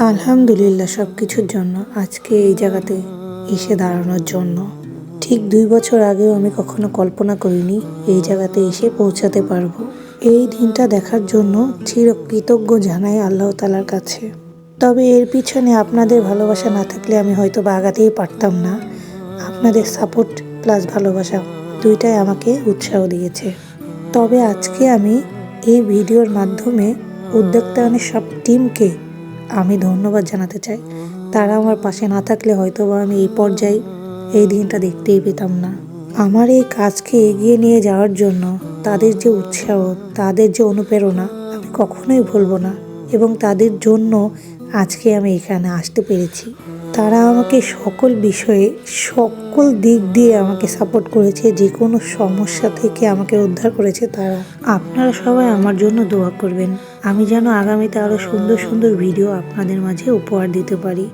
আলহামদুলিল্লাহ সব কিছুর জন্য। আজকে এই জায়গাতে এসে দাঁড়ানোর জন্য। ঠিক দুই বছর আগেও আমি কখনো কল্পনা করিনি এই জায়গাতে এসে পৌঁছাতে পারব। এই দিনটা দেখার জন্য চির কৃতজ্ঞ জানাই আল্লাহ তালার কাছে। তবে এর পিছনে আপনাদের ভালোবাসা না থাকলে আমি হয়তো বা আগাতেই পারতাম না। আপনাদের সাপোর্ট প্লাস ভালোবাসা দুইটাই আমাকে উৎসাহ দিয়েছে। তবে আজকে আমি এই ভিডিওর মাধ্যমে উদ্যোক্তায়নের সব টিমকে আমি ধন্যবাদ জানাতে চাই। তারা আমার পাশে না থাকলে হয়তো বা আমি এই পর্যায়ে এই দিনটা দেখতেই পেতাম না। আমার এই কাজকে এগিয়ে নিয়ে যাওয়ার জন্য তাদের যে উৎসাহ, তাদের যে অনুপ্রেরণা আমি কখনোই ভুলবো না এবং তাদের জন্য আজকে আমি এখানে আসতে পেরেছি। তারা আমাকে সকল বিষয়ে, সকল দিক দিয়ে আমাকে সাপোর্ট করেছে, যে কোনো সমস্যা থেকে আমাকে উদ্ধার করেছে তারা। আপনারা সবাই আমার জন্য দোয়া করবেন। আমি যেন আগামীতে আরও সুন্দর সুন্দর ভিডিও আপনাদের মাঝে উপহার দিতে পারি।